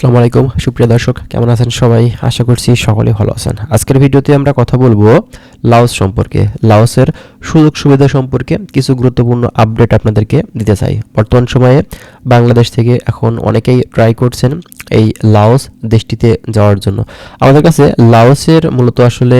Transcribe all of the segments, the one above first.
আসসালামু আলাইকুম। সুপ্রিয় দর্শক, কেমন আছেন সবাই? আশা করছি সকলে ভালো আছেন। আজকের ভিডিওতে আমরা কথা বলব লাওস সম্পর্কে। লাওসের সুযোগ সুবিধা সম্পর্কে কিছু গুরুত্বপূর্ণ আপডেট আপনাদেরকে দিতে চাই। বর্তমান সময়ে বাংলাদেশ থেকে এখন অনেকেই ট্রাই করছেন এই লাওস দেশটিতে যাওয়ার জন্য। আমাদের কাছে লাওসের মূলত আসলে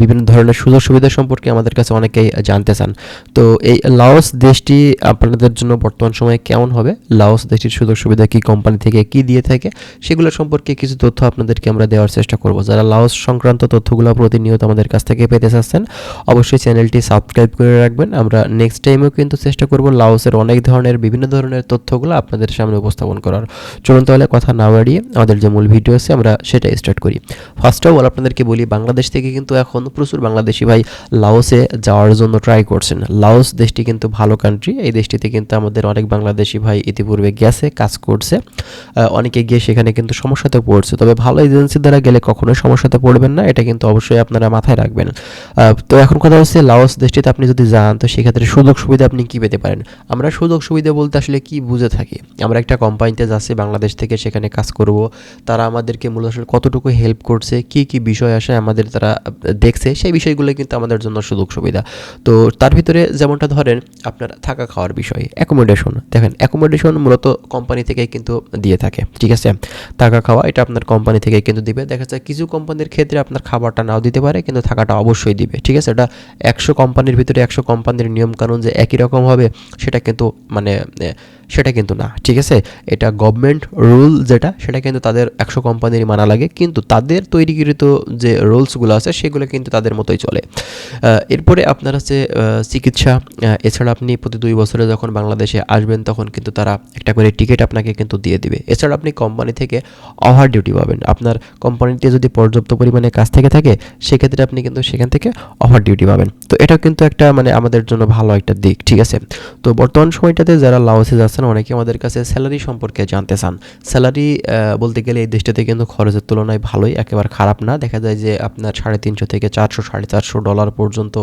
বিভিন্ন ধরনের সুযোগ সুবিধা সম্পর্কে আমাদের কাছে অনেকেই জানতে চান। তো এই লাওস দেশটি আপনাদের জন্য বর্তমান সময়ে কেমন হবে? লাওস দেশটির সুযোগ সুবিধা কি কোম্পানি থেকে কি দিয়ে থাকে? সেগুলো সম্পর্কে কিছু তথ্য আপনাদেরকে আমরা দেওয়ার চেষ্টা করব। যারা লাওস সংক্রান্ত তথ্যগুলো প্রতিনিয়ত আমাদের কাছ থেকে পেতে চাচ্ছেন, অবশ্যই চ্যানেলটি সাবস্ক্রাইব করে রাখবেন। আমরা নেক্সট টাইমেও কিন্তু চেষ্টা করব লাওসের অনেক ধরনের, বিভিন্ন ধরনের তথ্যগুলো আপনাদের সামনে উপস্থাপন করার। চলুন তাহলে কথা না বাড়িয়ে আমাদের যে মূল ভিডিও আছে, আমরা সেটা স্টার্ট করি। ফার্স্ট অফ অল আপনাদেরকে বলি, বাংলাদেশ থেকে কিন্তু এখন প্রচুর বাংলাদেশি ভাই লাওসে যাওয়ার জন্য ট্রাই করছেন। লাওস দেশটি কিন্তু ভালো কান্ট্রি এই দেশটিতে কিন্তু আমাদের অনেক বাংলাদেশি ভাই ইতিপূর্বে গেছে, কাজ করছে। অনেকে গিয়ে সেখানে কিন্তু সমস্যাতে পড়ছে। তবে ভালো এজেন্সি দ্বারা গেলে কখনোই সমস্যাতে পড়বেন না, এটা কিন্তু অবশ্যই আপনারা মাথায় রাখবেন। তো এখন কথা হচ্ছে, লাওস দেশটিতে আপনি যদি যান, তো সেক্ষেত্রে সুযোগ সুবিধা আপনি কি পেতে পারেন? আমরা সুযোগ সুবিধা বলতে আসলে কি বুঝে থাকি? আমরা একটা কোম্পানিতে যাচ্ছি, বাংলাদেশ থেকে সেখানে কাজ করব। তারা আমাদেরকে মূলত আসলে কতটুকু হেল্প করছে, কি কি বিষয় আসে আমাদের তারা দেখছে, সেই বিষয়গুলো কিন্তু আমাদের জন্য সুযোগ সুবিধা। তো তার ভিতরে যেমনটা ধরেন, আপনার থাকা খাওয়ার বিষয় অ্যাকোমোডেশন দেখেন অ্যাকোমোডেশন মূলত কোম্পানি থেকে কিন্তু দিয়ে থাকে, ঠিক আছে? থাকা খাওয়া এটা আপনার কোম্পানি থেকে কিন্তু দিবে। দেখা যায় কিছু কোম্পানির ক্ষেত্রে আপনার খাবারটা নাও দিতে পারে, কিন্তু থাকাটা অবশ্যই দিবে, ঠিক আছে? এটা একশো কোম্পানির ভিতরে একশো কোম্পানির নিয়মকানুন যে একই রকম হবে, সেটা কিন্তু মানে সেটা কিন্তু না, ঠিক আছে? এটা গভর্নমেন্ট রুল যেটা, সেটা কিন্তু তাদের একশো কোম্পানির মানা লাগে, কিন্তু তাদের তৈরিকৃত যে রুলসগুলো আছে, সেগুলো কিন্তু তাদের মতোই চলে। এরপরে আপনার আছে চিকিৎসা এছাড়া আপনি প্রতি দুই বছরে যখন বাংলাদেশে আসবেন, তখন কিন্তু তারা একটা করে টিকিট আপনাকে কিন্তু দিয়ে দিবে। এছাড়া আপনি কোম্পানি থেকে ওভার ডিউটি পাবেন। আপনার কোম্পানিতে যদি পর্যাপ্ত পরিমাণে কাজ থেকে থাকে, সেক্ষেত্রে আপনি কিন্তু সেখান থেকে ওভার ডিউটি পাবেন। তো এটা কিন্তু একটা মানে আমাদের জন্য ভালো একটা দিক, ঠিক আছে? তো বর্তমান সময়টাতে যারা লাওসে যাচ্ছেন, অনেকে আমাদের কাছে স্যালারি সম্পর্কে জানতে চান। স্যালারি বলতে গেলে এই দেশটাতে কিন্তু খরচের তুলনায় ভালোই, একেবারে খারাপ না। দেখা যায় যে আপনার সাড়ে তিনশো থেকে চারশো, সাড়ে চারশো ডলার পর্যন্ত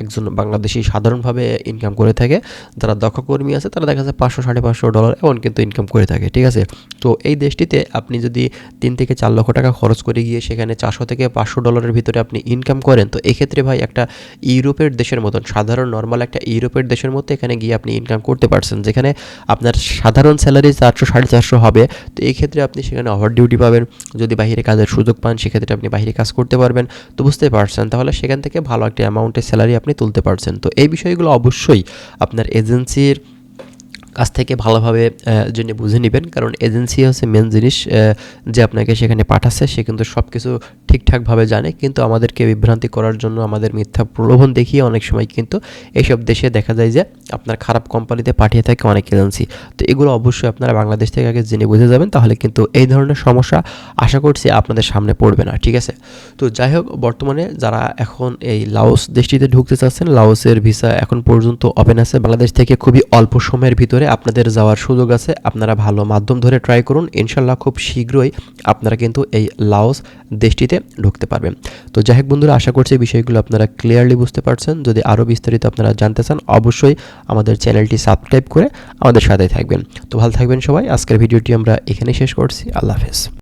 একজন বাংলাদেশি সাধারণভাবে ইনকাম করে থাকে। যারা দক্ষ কর্মী আছে, তারা দেখা যায় পাঁচশো, সাড়ে পাঁচশো ডলার এমন কিন্তু ইনকাম করে থাকে, ঠিক আছে? তো এই দেশটিতে আপনি যদি তিন থেকে চার লক্ষ টাকা খরচ করে গিয়ে সেখানে চারশো থেকে পাঁচশো ডলারের ভিতরে আপনি ইনকাম করেন, তো এক্ষেত্রে ভাই একটা ইউরোপের দেশের মতন, সাধারণ নর্মাল একটা ইউরোপের দেশের মতো এখানে গিয়ে আপনি ইনকাম করতে পারছেন। যেখানে আপনার সাধারণ স্যালারি চারশো, সাড়ে চারশো হবে, তো এই ক্ষেত্রে আপনি সেখানে ওভার ডিউটি পাবেন। যদি বাহিরে কাজের সুযোগ পান, সেক্ষেত্রে আপনি বাহিরে কাজ করতে পারবেন। তো বুঝতে পারছেন, তাহলে সেখান থেকে ভালো একটা অ্যামাউন্টের স্যালারি আপনি তুলতে পারছেন। তো এই বিষয়গুলো অবশ্যই আপনার এজেন্সির কাছ থেকে ভালোভাবে জেনে বুঝে নেবেন। কারণ এজেন্সি হচ্ছে মেন জিনিস যে আপনাকে সেখানে পাঠাচ্ছে, সে কিন্তু সব কিছু ঠিকঠাকভাবে জানে। কিন্তু আমাদেরকে বিভ্রান্তি করার জন্য, আমাদের মিথ্যা প্রলোভন দেখিয়ে অনেক সময় কিন্তু এইসব দেশে দেখা যায় যে, আপনার খারাপ কোম্পানিতে পাঠিয়ে থাকে অনেক এজেন্সি। তো এগুলো অবশ্যই আপনারা বাংলাদেশ থেকে আগে জেনে বুঝে যাবেন, তাহলে কিন্তু এই ধরনের সমস্যা আশা করছি আপনাদের সামনে পড়বে না, ঠিক আছে? তো যাই হোক, বর্তমানে যারা এখন এই লাওস দেশটিতে ঢুকতে চাচ্ছেন, লাওসের ভিসা এখন পর্যন্ত ওপেন আছে। বাংলাদেশ থেকে খুবই অল্প সময়ের ভিতরে আপনাদের যাওয়ার সুযোগ আছে, আপনারা ভালো মাধ্যম ধরে ট্রাই করুন। ইনশাল্লাহ খুব শীঘ্রই আপনারা কিন্তু এই লাওস দেশটিতে ঢুকতে পারবেন। তো যাই হোক বন্ধুরা, আশা করছি বিষয়গুলো আপনারা ক্লিয়ারলি বুঝতে পারছেন। যদি আরও বিস্তারিত আপনারা জানতে চান, অবশ্যই আমাদের চ্যানেলটি সাবস্ক্রাইব করে আমাদের সাথে থাকবেন। তো ভালো থাকবেন সবাই। আজকের ভিডিওটি আমরা এখানে শেষ করছি। আল্লাহ হাফেজ।